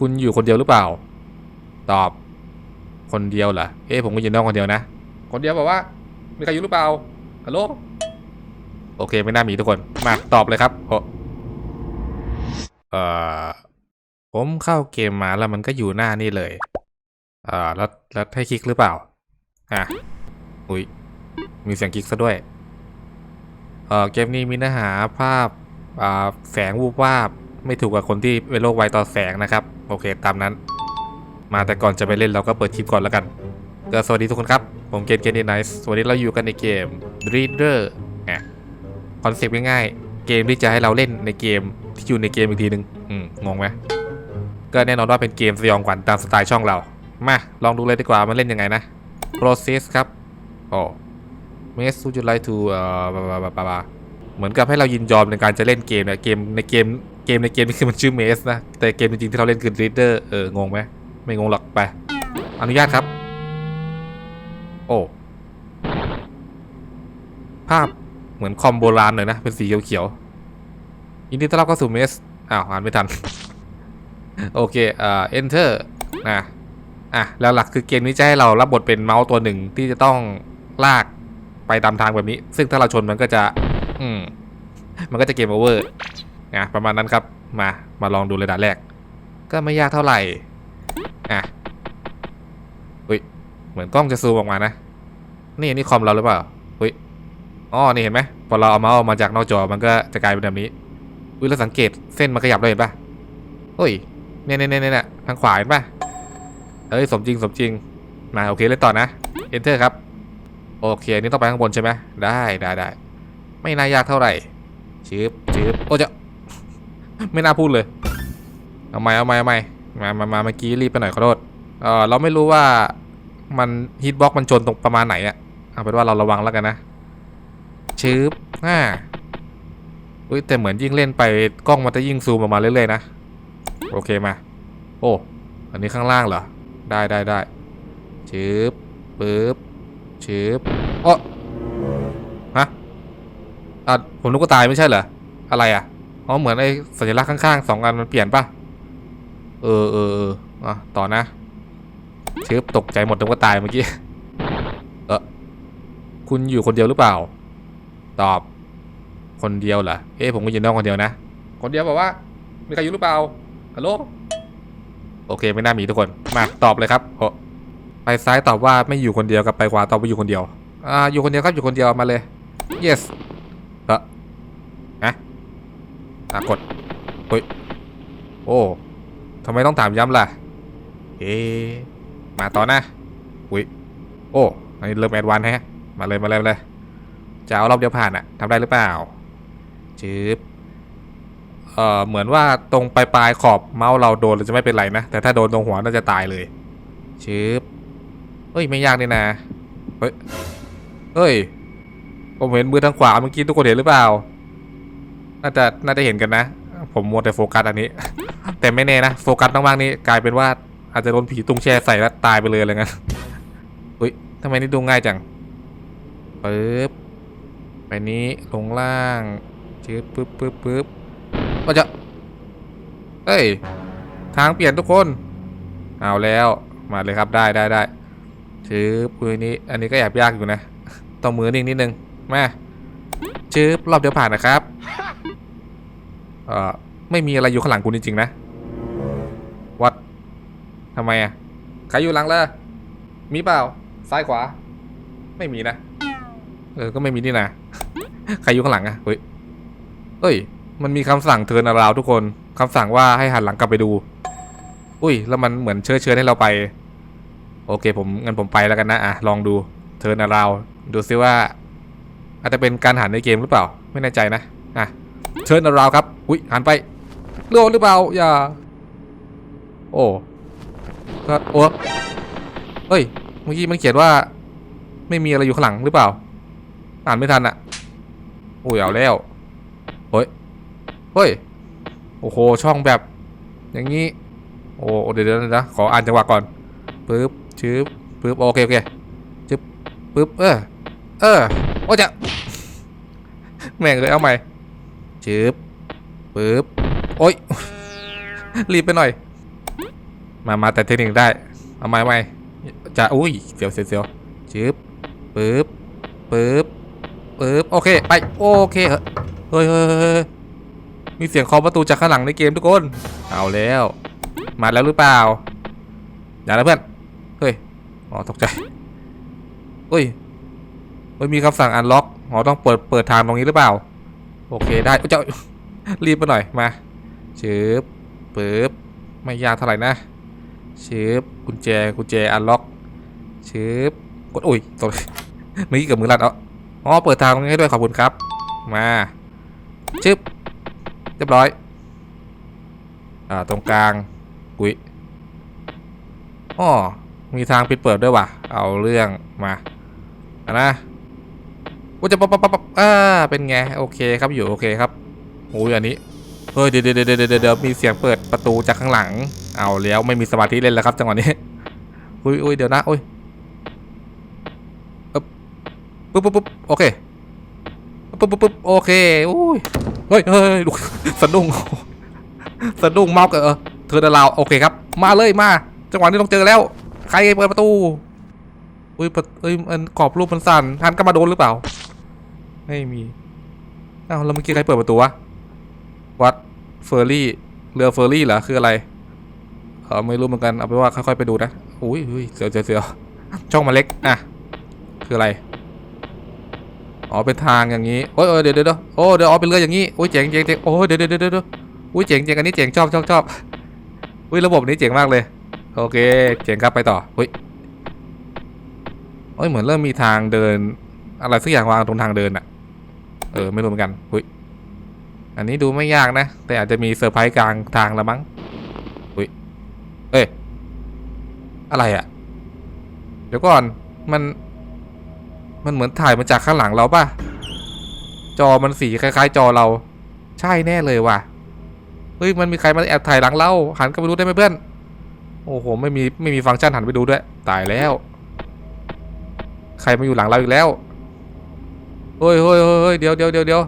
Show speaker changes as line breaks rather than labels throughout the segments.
คุณอยู่คนเดียวหรือเปล่า ตอบ คนเดียวเหรอเอ๊ะผมก็ยู่นอกคนเดียวนะ คนเดียวบอกว่า มีใครอยู่หรือเปล่าฮัลโหลโอเคไม่น่ามีทุกคนมาตอบเลยครับเอ่อผมเข้าเกมมาแล้วมันก็อยู่หน้านี่เลยเอ่อแล้วแล้วให้คลิกหรือเปล่าอะอุ้ยมีเสียงคลิกซะด้วยเอ่อเกมนี้มีเนื้อหาภาพอ่าแสงวูบวาบ ไม่ถูกกับคนที่เป็นโรคไวต่อแสงนะครับ โอเคตามนั้น มาแต่ก่อนจะไปเล่นเราก็เปิดคลิปก่อนแล้วกันก็สวัสดีทุกคนครับ ผมเกนเกนดีไนส์วันนี้เราอยู่กันในเกม Reader อะคอนเซปต์ง่ายๆ เกมที่จะให้เราเล่นในเกมที่อยู่ในเกมอีกทีนึงอืมงงไหมก็แน่นอนว่าเป็นเกมสยองขวัญตามสไตล์ช่องเรา มาลองดูเลยดีกว่ามันเล่นยังไงนะ process ครับโอ้ Miss would you like to เอ่อบาบาบาบาเหมือนกับให้เรายินยอมในการจะเล่นเกมนะเกมในเกม กมในเกมนี่คือมันชื่อ Maze นะ แต่เกมจริงๆที่เราเล่นคือ Reader เอองงไหมไม่งงหรอกไป อนุญาตครับ โอ้ ภาพเหมือนคอมโบราณหน่อยนะ เป็นสีเขียวๆยินดีต้อนรับเข้าสู่เมสอ้าวอ่านไม่ทัน โอเคเอ่อ enter นะอะแล้วหลักคือเกมนี้จะให้เรารับบทเป็นเมาส์ตัวหนึ่งที่จะต้องลากไปตามทางแบบนี้ ซึ่งถ้าเราชนมันก็จะ อืมมันก็จะเกมโอเวอร์ นะประมาณนั้นครับมามาลองดูเลยด่านแรก ก็ไม่ยากเท่าไหร่อะอุ้ยเหมือนกล้องจะซูมออกมานะ นี่นี่คอมเราหรือเปล่าอุ้ยอ๋อนี่เห็นไหมพอเราเอาเมาส์ออกมาจากนอกจอมันก็จะกลายเป็นแบบนี้อุ้ยแล้วสังเกตเส้นมันขยับเลยเห็นปะเฮ้ยเนี่ยเนี่ยเนี่ยเนี่ยทางขวาเห็นปะเอ้ยสมจริงสมจริงมาโอเคเล่นต่อนะ enter ครับโอเคอันนี่ต้องไปข้างบนใช่ไหมได้ได้ได้ไม่น่ายากเท่าไหร่ชืบชืบโอ้จะ ไม่น่าพูดเลย เอาไม่เอาไม่เอาไม่มามามาเมื่อกี้รีบไปหน่อยขอโทษเออเราไม่รู้ว่ามันฮิตบ็อกมันชนตรงประมาณไหนอะเอาเป็นว่าเราระวังแล้วกันนะชืบอ่าอุ้ยแต่เหมือนยิ่งเล่นไปกล้องมันจะยิ่งซูมออกมาเรื่อยๆนะโอเคมา โอ้อันนี้ข้างล่างเหรอ ได้ได้ได้ชืบปึ๊บชืบโอ้ฮะอะผมนึกว่าตายไม่ใช่เหรอ อะไรอะ อ๋อเหมือนไอ้สัญลักษณ์ข้างๆสองอันมันเปลี่ยนปะเออเออเอออะต่อนะชืบตกใจหมดนึกว่าตายเมื่อกี้ เออคุณอยู่คนเดียวหรือเปล่า ตอบ คนเดียวเหรอ เอ๊ะผมก็ยู่นอกคนเดียวนะ คนเดียวบอกว่า มีใครอยู่หรือเปล่า ฮัลโหล โอเคไม่น่ามีทุกคน มาตอบเลยครับโอไปซ้ายตอบว่าไม่อยู่คนเดียวกับไปขวาตอบว่าอยู่คนเดียว อ่า อยู่คนเดียวครับอยู่คนเดียวมาเลย yes เออฮะ อะกดเฮ้ยโอ้ทำไมต้องถามย้ำล่ะ เอ๊มาต่อนะอุ้ยโอ้อันนี้เริ่มแอดวานซ์แฮะ มาเลยมาเลยมาเลย จะเอารอบเดียวผ่านอะทำได้หรือเปล่าจืบเอ่อเหมือนว่าตรงปลายปลายขอบเมาส์เราโดนเราจะไม่เป็นไรนะ แต่ถ้าโดนตรงหัวน่าจะตายเลยชืบเฮ้ยไม่ยากนี่นะเฮ้ยเฮ้ยผมเห็นมือทางขวาเมื่อกี้ทุกคนเห็นหรือเปล่า น่าจะน่าจะเห็นกันนะ ผมมัวแต่โฟกัสอันนี้ แต่ไม่แน่นะโฟกัสมากๆนี่กลายเป็นว่าอาจจะโดนผีตุงแช่ใส่แล้วตายไปเลยอะไรเงี้ยเฮ้ยทำไมนี่ดูง่ายจังปึ๊บไปนี้ลงล่างชืบปึ๊บปึ๊บปึ๊บก็จะเอ้ยทางเปลี่ยนทุกคน เอาแล้วมาเลยครับได้ได้ได้ชืบปืนนี้ อันนี้ก็แอบยากอยู่นะ ต้องมือนิ่งนิดนึงมาชืบรอบเดียวผ่านนะครับ เอ่อไม่มีอะไรอยู่ข้างหลังคุณจริงๆนะวัดทำไมอะใครอยู่หลังล่ะมีเปล่า ซ้ายขวา ไม่มีนะ เออ ก็ไม่มีนี่นะ ใครอยู่ข้างหลังอะ เฮ้ย เอ้ย มันมีคำสั่งเทิร์นาราวทุกคนคำสั่งว่าให้หันหลังกลับไปดู อุ้ย แล้วมันเหมือนเชิญเชิญให้เราไป โอเค ผมงั้นผมไปแล้วกันนะ อะ ลองดู เทิร์นาราว ดูซิว่า อาจจะเป็นการหันในเกมหรือเปล่า ไม่แน่ใจนะ อะ เทิร์นาราวครับ อุ้ยหันไปโดนหรือเปล่า อย่า โอ้ก็โอ้เฮ้ย เมื่อกี้มันเขียนว่า ไม่มีอะไรอยู่ข้างหลังหรือเปล่า อ่านไม่ทันอะโอ้ยเอาแล้วเฮ้ยเฮ้ย โอ้โห ช่องแบบ อย่างนี้ โอ้เดี๋ยวเดี๋ยวนะ ขออ่านจังหวะก่อนปึ๊บชืบปึ๊บ โอเคโอเคชืบปึ๊บ เออ เออ โอ้จะ แม่งเลยเอาใหม่ ชืบปึ๊บ โอ้ย รีบไปหน่อย มามาแต่เทคนิคได้ เอาไม้ไม้จะอุ้ยเสียวเสียวเสียวจึ๊บปึ๊บปึ๊บปึ๊บ โอเค ไป โอเคเฮ้ยเฮ้ยเฮ้ยมีเสียงเคาะประตูจากข้างหลังในเกมทุกคน เอาแล้ว มาแล้วหรือเปล่า อย่านะเพื่อน เฮ้ย อ๋อ ตกใจเฮ้ยเฮ้ย มีคำสั่งอันล็อก อ๋อ ต้องเปิด เปิดทางตรงนี้หรือเปล่า โอเคได้เอ้ยเจ้ารีบมาหน่อยมาชืบปึ๊บไม่ยากเท่าไหร่นะชืบกุญแจกุญแจอันล็อกชืบกดอุ้ยตกเมื่อกี้กับมือลั่นเอ๋อ๋อเปิดทางตรงนี้ให้ด้วยขอบคุณครับ มาชึบเรียบร้อยอ่าตรงกลางกุยอ๋อมีทางปิดเปิดด้วยว่ะ เอาเรื่องมาอะนะ ว่าจะปั๊บปั๊บปั๊บปับอ่าเป็นไงโอเคครับอยู่โอเคครับโอ้ยอันนี้เฮ้ยเดี๋ยวเดี๋ยวเดี๋ยวเดี๋ยวมีเสียงเปิดประตูจากข้างหลัง เอาแล้วไม่มีสมาธิเล่นแล้วครับจังหวะนี้อุ้ยอุ้ยเดี๋ยวนะอุ้ยปุ๊บปุ๊บปุ๊บโอเคปุ๊บปุ๊บปุ๊บโอเคอุ้ยเฮ้ยเฮ้ยสะดุ้งสะดุ้งเมาส์กับเออเธอเดนเราวโอเคครับ มาเลยมา จังหวะนี้ต้องเจอแล้ว ใครเปิดประตูอุ้ยประเอ้ยมันกรอบรูปมันสั่นทันก็มาโดนหรือเปล่า ไม่มีอ้าวแล้วเมื่อกี้ใครเปิดประตูวะวัดเฟอร์รี่เรือเฟอร์รี่เหรอคืออะไรเออไม่รู้เหมือนกันเอาไปนว่าค่อยๆไปดูนะอุ้ยเสียวเสียวเช่องมาเล็กอะคืออะไรอ๋อเป็นทางอย่างนี้โอ้ยเดี๋ยวเดี๋ยวเดี๋ยวโอ้เดี๋ยวอ๋อเป็นเรืออย่างนี้โอ้ยเจ๋งเจ๋งเจ๋งโอ้ยเดี๋ยวเดี๋ยวเดี๋ยวเดี๋ยวอุ้ยเจ๋งเจ๋งอันนี้เจ๋งชอบชอบชอบอุ้ยระบบนี้เจ๋งมากเลยโอเคเจ๋งครับไปต่ออุ้ยโอ้ยเหมือนเริ่มมีทางเดิน อะไรสักอย่างวางตรงทางเดินอะ เออไม่รู้เหมือนกันอุ้ยอันนี้ดูไม่ยากนะ แต่อาจจะมีเซอร์ไพรส์กลางทางละมั้งอุ้ยเอ้ยอะไรอะเดี๋ยวก่อนมันมันเหมือนถ่ายมาจากข้างหลังเราป่ะ จอมันสีคล้าย ๆ จอเรา ใช่แน่เลยว่ะเฮ้ยมันมีใครมาแอบถ่ายหลังเราหันกลับไปดูได้ไหมเพื่อนโอ้โหไม่มีไม่มีฟังก์ชันหันไปดูด้วย ตายแล้ว ใครมาอยู่หลังเราอีกแล้ว เฮ้ยเฮ้ยเฮ้ยเดี๋ยวเดี๋ยวเดี๋ยวเดี๋ยว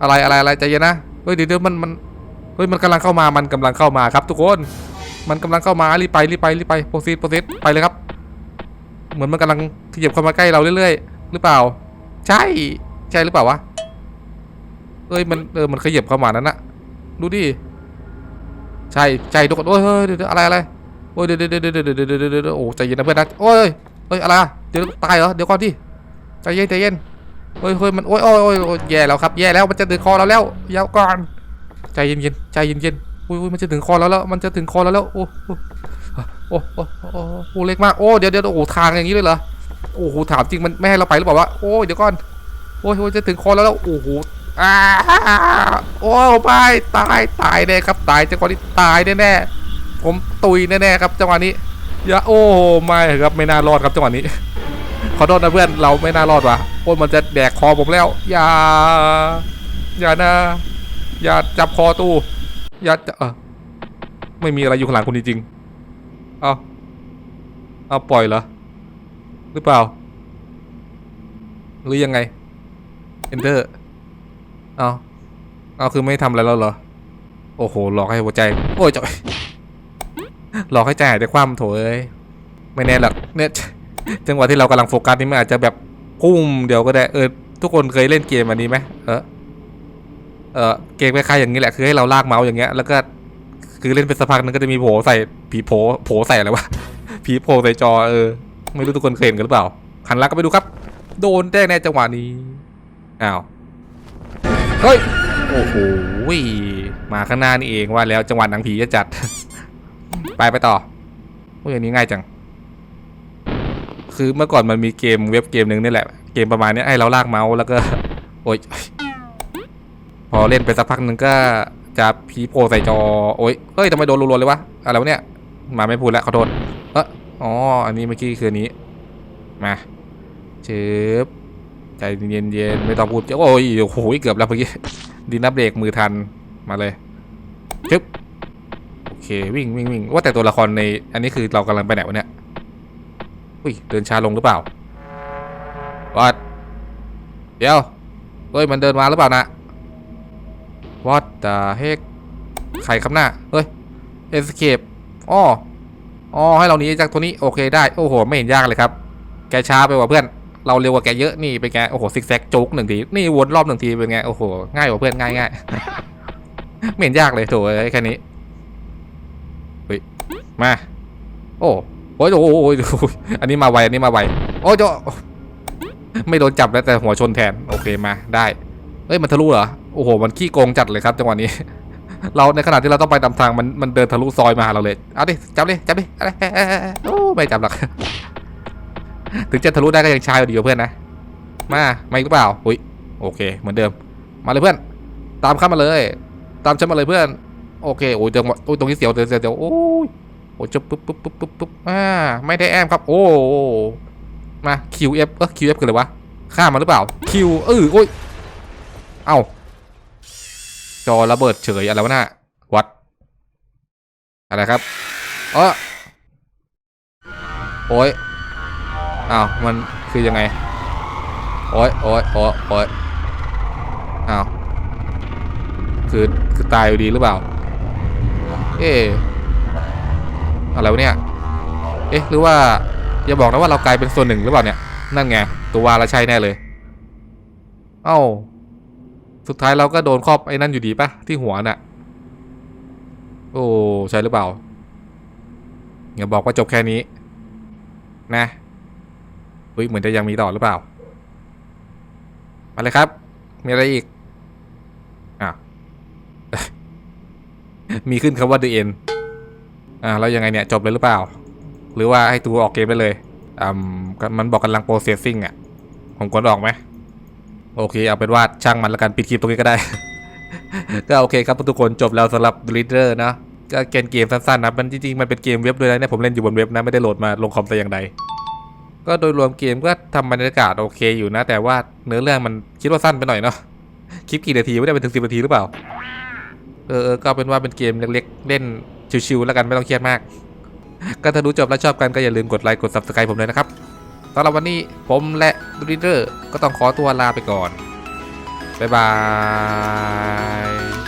อะไรอะไรอะไรใจเย็นนะเฮ้ยเดี๋ยวเดี๋ยวมันมันเฮ้ยมันกำลังเข้ามามันกำลังเข้ามาครับ ทุกคน มันกำลังเข้ามารีบไปรีบไปรีบไปโปรซีดโปรซีดไปเลยครับ เหมือนมันกำลังขยับเข้ามาใกล้เราเรื่อยๆ หรือเปล่า ใช่ใช่หรือเปล่าวะเฮ้ยมันเออมันขยับเข้ามานั้นนะดูดิใช่ใช่ทุกคนโอ้ยเฮ้ยวอะไรอะไรโอ้ยเดี๋ยวเดี๋ยวเดี๋ยวเดี๋ยวเดี๋ยวโอ้ใจเย็นนะเพื่อนนะโอ้ยเอ้ยอะไรเดี๋ยวตายเหรอเดี๋ยวก่อนที่ใจเย็นใจเย็น เฮ้ยเฮ้ยมันโอ้ยโอ้ยโอ้ยแย่แล้วครับแย่แล้วมันจะถึงคอเราแล้วยาวก่อนใจเย็นเย็นใจเย็นเย็นอุ้ยอุ้ยมันจะถึงคอเราแล้วมันจะถึงคอเราแล้วโอ้โอ้โอ้โอ้โอ้โอ้เล็กมากโอ้เดี๋ยวเดี๋ยวโอ้ทางอย่างนี้เลยเหรอโอ้โหถามจริงมันไม่ให้เราไปหรือเปล่าวะโอ้ยเดี๋ยวก่อนโอ้ยโอ้ยจะถึงคอเราแล้วโอ้โหอ้าโอ้ไม่ตายตายแน่ครับตายจังหวะนี้ตายแน่ๆผมตุยแน่ๆครับจังหวะนี้อย่าโอ้ไม่ครับไม่น่ารอดครับจังหวะนี้ ขอโทษนะเพื่อนเราไม่น่ารอดวะโอ้ยมันจะแดกคอผมแล้ว อย่า อย่านะ อย่าจับคอตู้ อย่าจะเออไม่มีอะไรอยู่ข้างหลังคุณจริงๆเอาเอาปล่อยเหรอ หรือเปล่า หรือยังไง enter เอาเอาคือไม่ทำอะไรแล้วเหรอ โอ้โห หลอกให้หัวใจ โอ้ยจะหลอกให้ใจหายใจคว่ำโถเอ้ย ไม่แน่หรอกเนี่ย จังหวะที่เรากำลังโฟกัสนี่มันอาจจะแบบพุ่มเดี๋ยวก็ได้เออทุกคนเคยเล่นเกมอันนี้ไหมเออเออเกมคล้ายๆอย่างนี้แหละคือให้เราลากเมาส์อย่างเงี้ยแล้วก็คือเล่นไปสักพักนึงก็จะมีโผล่ใส่ผีโผล่โผล่ใส่อะไรวะผีโผล่ใส่จอเออ ไม่รู้ทุกคนเคยเห็นกันหรือเปล่าหันลังก็ไปดูครับ โดนแน่แน่จังหวะนี้อ้าวเฮ้ยโอ้โหมาข้างหน้านี่เองว่าแล้วจังหวะหนังผีจะจัด ไปไปต่อโอ้ยอันนี้ง่ายจัง คือเมื่อก่อนมันมีเกมเว็บเกมหนึ่งนี่แหละ เกมประมาณนี้ให้เราลากเมาส์แล้วก็ โอ้ยพอเล่นไปสักพักหนึ่งก็จะผีโผล่ใส่จอ โอ้ยเฮ้ยทำไมโดนรัวๆเลยวะ อะไรวะเนี่ย มาไม่พูดแล้วขอโทษ เอออ๋อ อันนี้เมื่อกี้คือนี้ มาเชิบใจเย็นๆไม่ต้องพูดโอ้ยโอ้โหเกือบแล้วเมื่อกี้ดีนับเบรกมือทันมาเลยจึ๊บโอเควิ่งวิ่งวิ่งว่าแต่ตัวละครใน อันนี้คือเรากำลังไปไหนวะเนี่ย อุ้ยเดินช้าลงหรือเปล่าวัดเดี๋ยวเฮ้ยมันเดินมาหรือเปล่านะ What the heck ใครครับหน้า เฮ้ย escape อ๋ออ๋อให้เราหนีจากตัวนี้โอเคได้ โอ้โห ไม่เห็นยากเลยครับ แกช้าไปกว่าเพื่อน เราเร็วกว่าแกเยอะนี่เป็นไงโอ้โหซิกแซกโจ๊กหนึ่งทีนี่วนรอบหนึ่งทีเป็นไงโอ้โหง่ายกว่าเพื่อนง่ายง่ายไม่เห็นยากเลยโถเอ้แค่นี้เฮ้ยมา โอ้ โอ้ยโอ้โหโอ้ยอันนี้มาไวอันนี้มาไวโอ้ยโจไม่โดนจับแล้วแต่หัวชนแทนโอเคมาได้เอ้ยมันทะลุเหรอโอ้โหมันขี้โกงจัดเลยครับจังหวะนี้ เราในขณะที่เราต้องไปตามทางมันมันเดินทะลุซอยมาหาเราเลยเอาดิจับดิจับดิอะไรโอ้ไม่จับหรอกถึงจะทะลุได้ก็ยังชายอยู่ดีกว่าเพื่อนนะมามาอีกหรือเปล่าอุ้ยโอเค เหมือนเดิม มาเลยเพื่อน ตามข้ามาเลย ตามฉันมาเลยเพื่อน โอเคโอ้ยจังหวะโอ้ยตรงนี้เสียวเสียวเสียวเสียวโอ้ย อ้จะปุ๊บปุ๊บปุ๊บปุ๊บปุ๊บอ่าไม่ได้แอมครับโอ้มา QF เออ QF คืออะไรวะฆ่ามันหรือเปล่า Q เออโอ้ยเอ้าจอระเบิดเฉยอะไรวะน่ะวัดอะไรครับเออโอ้ยอ้าวมันคือยังไงโอ้ยโอ้ยโอ้ยโอ้ยอ้าวคือคือตายอยู่ดีหรือเปล่า เอ๊ อะไรวะเนี่ย เอ๊ะ หรือว่าอย่าบอกนะว่าเรากลายเป็นส่วนหนึ่งหรือเปล่าเนี่ย นั่นไง ตัววาละใช่แน่เลย เอ้า สุดท้ายเราก็โดนครอบไอ้นั่นอยู่ดีปะที่หัวน่ะ โอ้ใช่หรือเปล่า อย่าบอกว่าจบแค่นี้ นะเฮ้ยเหมือนจะยังมีต่อหรือเปล่า มาเลยครับ มีอะไรอีก อะ มีขึ้นคำว่า the end อ่าแล้วยังไงเนี่ยจบเลยหรือเปล่า หรือว่าให้ตัวออกเกมไปเลยอ่ามันบอกกำลัง processing อะผมกดออกไหมโอเคเอาเป็นว่าช่างมันแล้วกันปิดคลิปตรงนี้ก็ได้ ก็โอเคครับทุกคนจบแล้วสำหรับ d r i d e r นะก็เกมเกมสั้นๆนะมันจริงๆมันเป็นเกมเว็บด้วยนะเนี่ยผมเล่นอยู่บนเว็บนะไม่ได้โหลดมาลงคอมแต่อย่างใดก็โดยรวมเกมก็ทำบรรยากาศโอเคอยู่นะ แต่ว่าเนื้อเรื่องมันคิดว่าสั้นไปหน่อยเนาะคลิปกี่นาทีไม่ได้ไปถึงสิบนาทีหรือเปล่า เออเออก็เอาเป็นว่าเป็นเกมเล็กๆ เล่นชิวๆแล้วกันไม่ต้องเครียดมาก ก็ถ้าดูจบแล้วชอบกันก็อย่าลืมกดไลค์กด subscribe ผมเลยนะครับสำหรับวันนี้ผมและดูดิเดอร์ก็ต้องขอตัวลาไปก่อน บ๊ายบาย